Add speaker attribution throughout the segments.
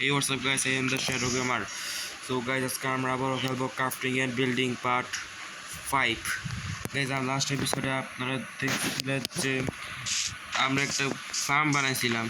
Speaker 1: এই WhatsApp guys I am the shadow gamer so guys আজকে আমরা আবারও খেলব crafting and building part five guys R last এপিসোডে আপনারা দেখছিলেন যে আমরা একটা ফার্ম বানাইছিলাম।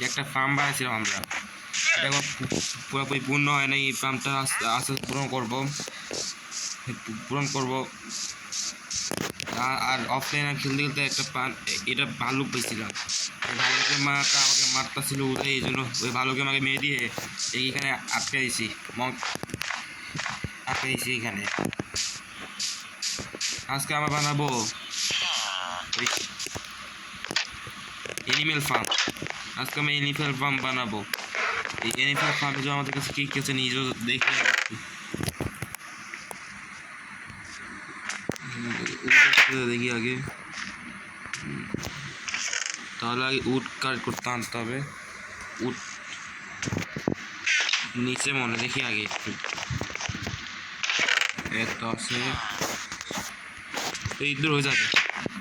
Speaker 1: একটা ফার্ম বানাইছিলাম আমরা। এটা পুরোপুরি পূর্ণ হয় না এই ফার্মটা আস্তে আস্তে পূরণ করব। পূরণ করব। আর- অফলাইনে খেলতে খেলতে একটা এটা ভালুক পেয়েছিলাম ভালুকের মাটা আমাকে মারতেছিল উঠে, এই জন্য ওই ভালুকে আমাকে মেরে দিয়ে এইখানে আটকে দিয়েছি। মগ আটকে দিয়েছি এখানে আজকে আমরা বানাবো এনিমেল ফার্ম আজকে আমি এনিমেল ফার্ম বানাবো। এই এনিমেল ফার্মে আমাদের কাছে কী আছে নিজেও দেখে দেখি আগে। তাহলে আগে উড কাট করতে আনতে হবে? উড নিচে মনে দেখি আগে এত আছে। এই দূর হয়ে যাবে।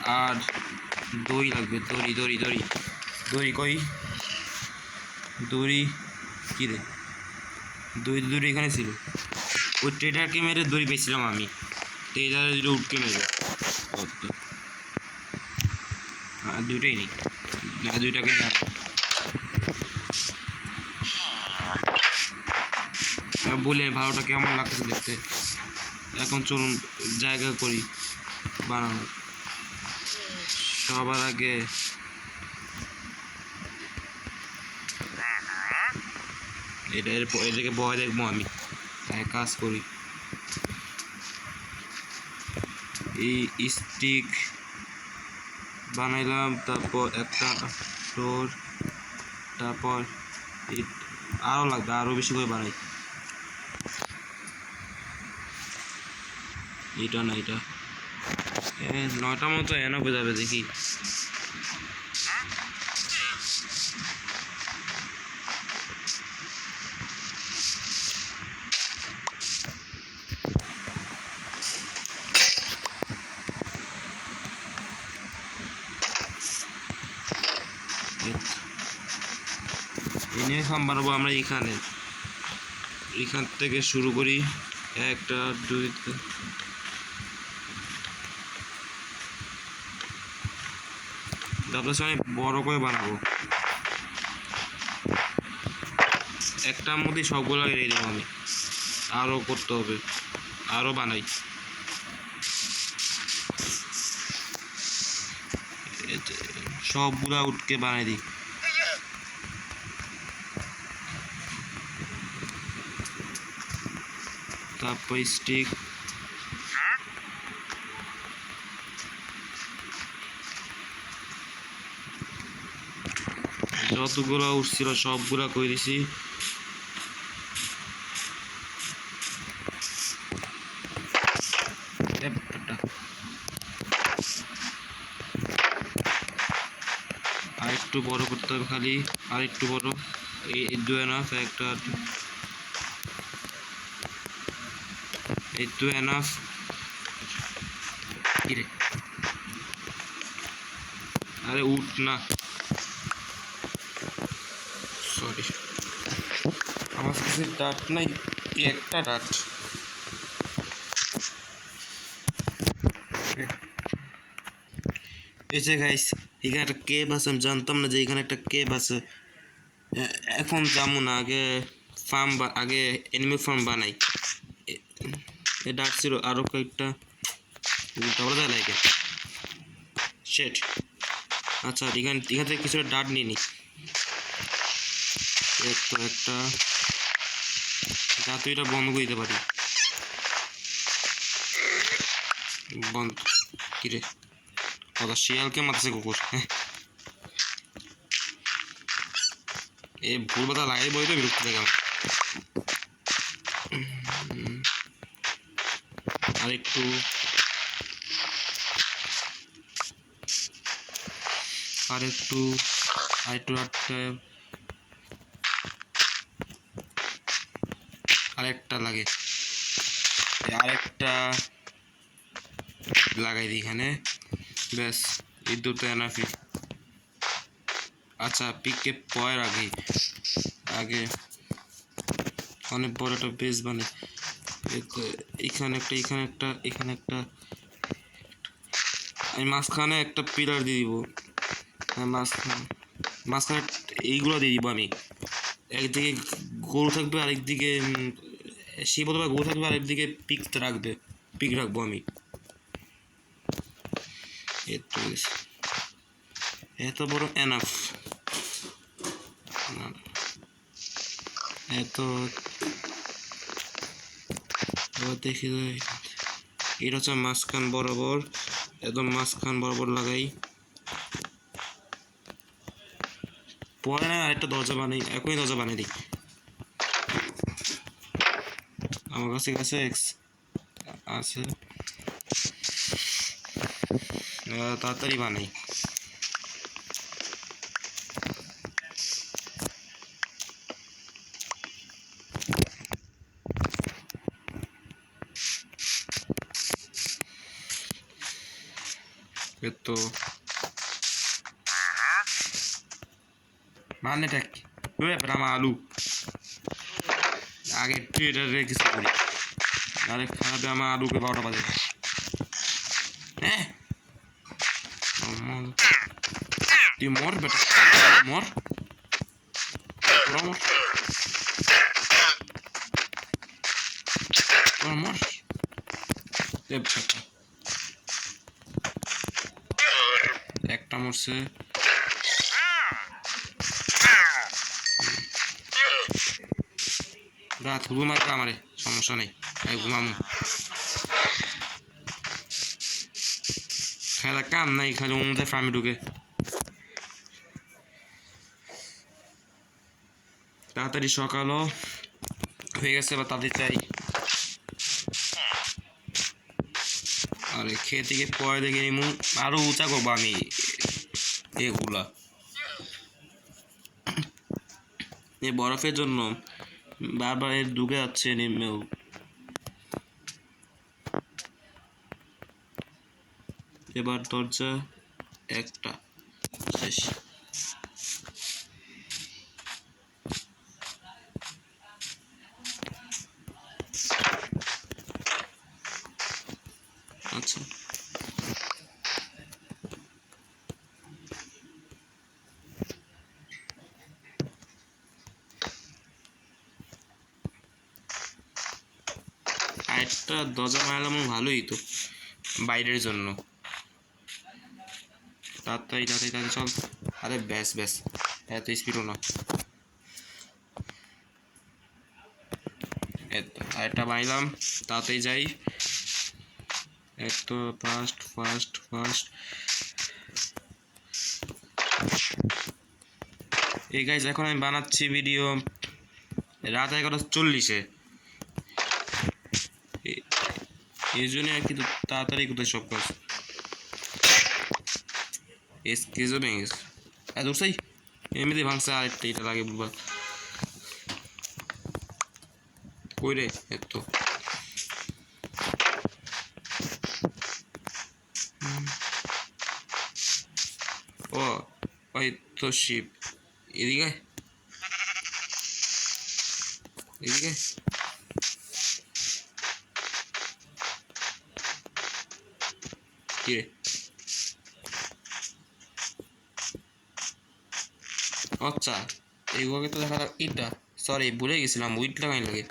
Speaker 1: আর দড়ি লাগবে, দড়ি দড়ি দড়ি। দড়ি কই? দড়ি কী রে? দড়ি দড়ি এখানে ছিল। ওই ট্রেডারকে মেরে দড়ি পেয়েছিলাম আমি। ট্রেডারের উঠকে মেরে। ও তো। আর নেই। না, দুইটাকে বলে ভালোটা কেমন লাগছে দেখতে? এখন চলুন, জায়গা করি বানানো সবার আগে এটা এটাকে বয় দেখব আমি। তাই কাজ করি। এই স্টিক বানাইলাম, তারপর একটা ডোর তারপর আরও লাগবে আরও বেশি করে বানাই। এটা না এটা নয়টা মতো এনে বোঝাবে দেখি এনে খাম বানাবো আমরা এখানে। এখান থেকে শুরু করি। একটা, দুই তারপরে সবাই বড় করে বানাবো। একটার মধ্যে সবগুলো রেখে দেবো আমি। আরও করতে হবে। আরও বানাই। সবগুলা উঠকে বানাই দিই। তারপর স্টিক যতগুলো উঠছিল, সবগুলা করে দিছি। একটা। আর একটু বড় করতে হবে খালি, আর একটু বড়। এই এই দু এনাফ একটা এনাফ কিরে আরে উঠ না। সরি আমার কাছে ডাট নাই একটা ডাট এই যে গাইস এখানে একটা কেব আছে, আমি জানতাম না যে এখানে একটা কেব আছে। এখন যাব না, আগে ফার্ম আগে এনিমেল ফার্ম বানাই। এ ডাট ছিল আরও কয়েকটা তারপরে যায় লাগে শেট আচ্ছা এখান এখান থেকে কিছুটা ডাট নিয়ে নি। একটা একটা। যাতে এটা বন্ধ করে দিতে পারি। বন্ধ। কিরে? কথা শিয়ালকে মারতেছে কুকুর হ্যাঁ? এই ভুল কথা লাগাই বই তো বিরক্ত লাগে আমার। উম, আর একটু আর একটু আর একটু একটা আরেকটা লাগে। আরেকটা লাগাই দিই এখানে। ব্যাস এই দুটো এনাফি আচ্ছা পিকে পয়ের আগে। আগে অনেক বড় একটা বেস বানাই। এখানে একটা এখানে একটা এখানে একটা। আমি মাঝখানে একটা পিলার দিয়ে দিব। হ্যাঁ মাঝখানে মাঝখানে এইগুলো দিয়ে দিব আমি। একদিকে গরু থাকবে, আরেকদিকে শিব অথবা গরু থাকবে, আরেকদিকে পিক রাখবে, পিক রাখব আমি। এত বড় এনাফ এত এবার দেখি এটা হচ্ছে মাঝখান বরাবর, একদম মাঝখান বরাবর লাগাই। পরে না একটা দরজা বানাই, একই দরজা বানিয়ে দিই। আমার কাছে কাছে এক্স আছে। তাড়াতাড়ি বানাই। তো মানেটা কি ওই ব্যাপার আমার আলু আগে একটু এটা রেখেছি করি আরে খারাপে আমার আলুকে বারোটা বাজে হ্যাঁ আমার তুই মর বেটা মর তোরা মর তোরা মর এ বেটা। একটা মরছে রাত ঘুমাই আমারে, সমস্যা নেই। এই, ঘুমামু। খেলা কাম নাই, খালি ওমদের ফার্মে ঢুকে। তাড়াতাড়ি সকালও হয়ে গেছে, এবার তাদের চাই আরে, খেয়ে থেকে পরে দেখে নিমু। আরও উঁচা করব আমি। এগুলা এই বরফের জন্য বারবার এর ডুবে যাচ্ছে নিম্নেও। এবার দরজা একটা শেষ আচ্ছা আরেকটা দরজা মারলাম ভালোই তো, বাইরের জন্য। তাড়াতাড়ি তাড়াতাড়ি চল। আরে ব্যাস ব্যাস, এত স্পিডও না। এত, আরেকটা বানাইলাম, তাড়াতাড়ি যাই। এত ফাস্ট ফাস্ট ফাস্ট এই গাইজ এখন আমি বানাচ্ছি ভিডিও রাত এগারোটা চল্লিশে এ- এই জন্য আর কি তাড়াতাড়ি কোথায় সব কাজ? এস কেজও ভেঙে গেছে এত উঠছাই এমনিতে ভাঙছে আরেকটা, এটা লাগে বলবা কই রে, এত। ও, ওই তো শিপ এদিকে এদিকে আয়। কি রে আচ্ছা এইগুলোকে তো দেখা যাক ইটটা সরি ভুলে গেছিলাম উইট লাগাই লাগে।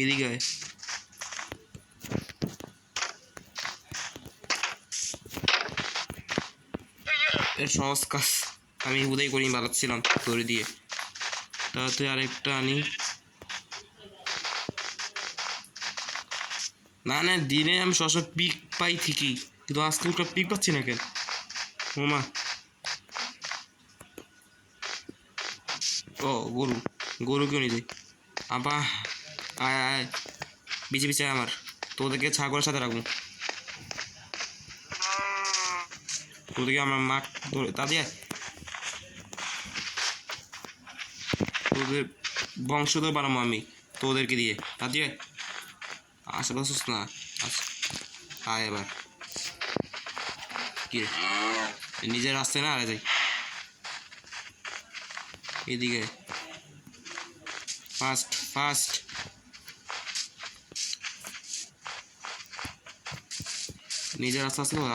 Speaker 1: এদিকে এর সহজ কাজ। আমি উদয় করি বানাচ্ছিলাম দড়ি দিয়ে। তাতে আরেকটা আনি। না না, দিনে আমি সবসময় পিক পাই ঠিকই, কিন্তু আজকে একটা পিক পাচ্ছি না কেন? ওমা ও, গরু। গরু কেউ যাই আবা আয় আয় বিছে বিছে আমার। তোদেরকে ছাগলের সাথে রাখব। তোদেরকে আমার মা ধরে তা দিয়ে তোদের বংশধর বানাবো আমি, তোদেরকে দিয়ে। তা দিয়ে আশেপাশে না আয় এবার। কি নিজের রাস্তায় না আরে যাই। এদিকে। ফাস্ট ফাস্ট নিজের রাস্তা আছে তো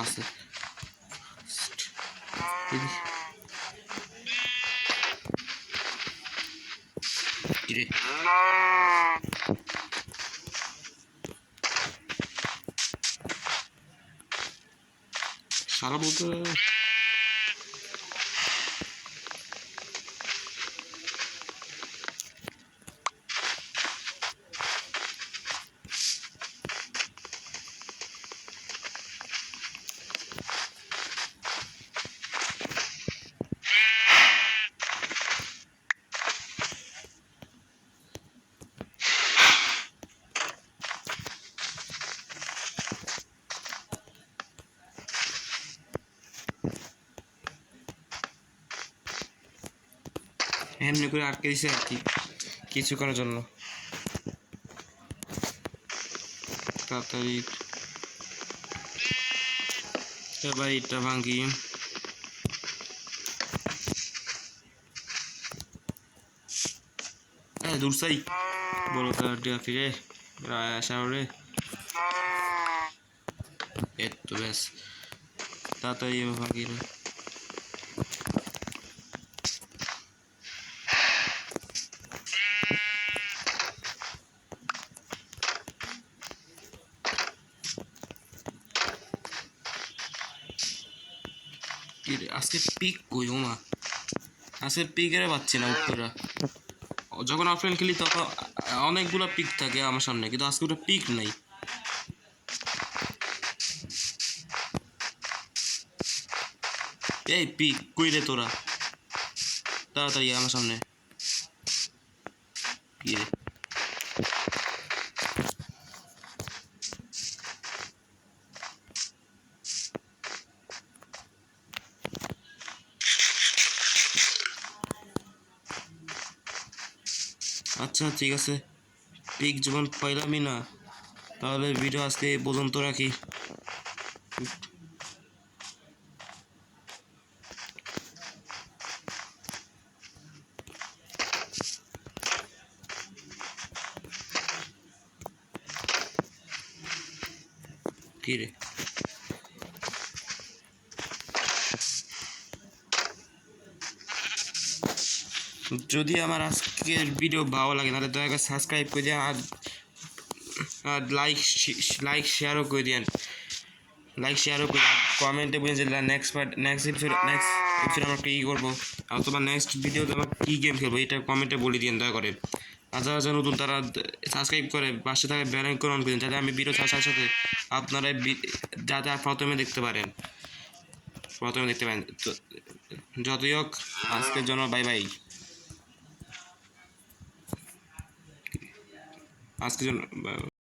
Speaker 1: আছে এদিকে। কি রে এমনি করে আটকে দিছে আর কি, কিছু করার জন্য। তাড়াতাড়ি। এবার এটা ভাঙি দূর সাই। বলো তো ডাকি রে আসা রে। এই তো ব্যাস। তাড়াতাড়ি ভাঙি রে কি আজকে পিক কই ওমা আজকে পিকের পাচ্ছি না উত্তরা যখন অফলাইন খেলি তখন অনেকগুলো পিক থাকে আমার সামনে, কিন্তু আজকে ওটা পিক নাই। এই পিক, কই রে তোরা? তাড়াতাড়ি আমার সামনে কি রে আচ্ছা ঠিক আছে। পিক যখন পাইলামই না তাহলে ভিডিও আজকে পর্যন্ত রাখি। কি রে? যদি আমার আজকের ভিডিও ভালো লাগে, তাহলে দয়া করে সাবস্ক্রাইব করে দিন আর আর লাইক লাইক শেয়ারও করে দিন লাইক শেয়ারও করে কমেন্টে বলে যে next part next episode next episode আমরা কী করব, আর তোমার নেক্সট ভিডিওতে আমরা কী গেম খেলব, এটা কমেন্টে বলে দিন দয়া করে। আর যারা যারা নতুন তারা সাবস্ক্রাইব করে, পাশে থাকে বেল আইকন অন করে দিন, যাতে আমি ভিডিও ছাড়ার সাথে আপনারা যাতে প্রথমে দেখতে পারেন। প্রথমে দেখতে পারেন। তো, যতই হোক, আজকের জন্য বাই বাই আজকের জন্য